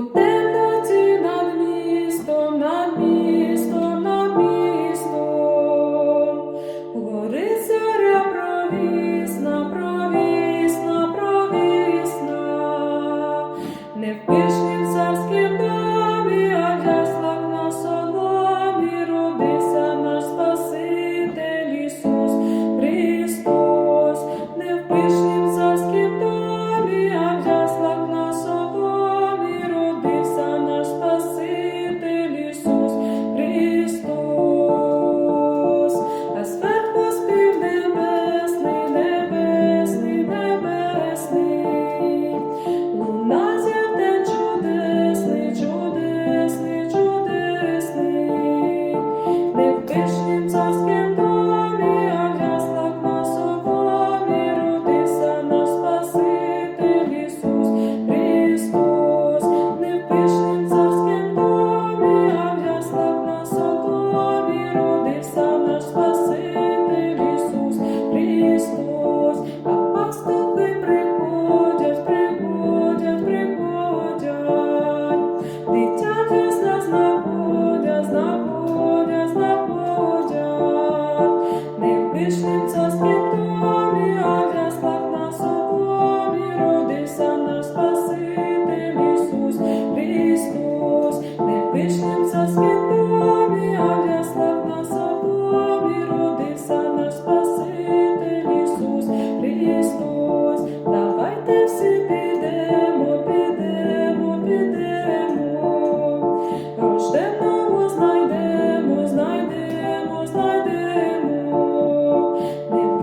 У темноті над містом, над містом, над містом, горить зоря провісна, провісна, провісна, не в пишнім царськім домі,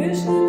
görüşürüz.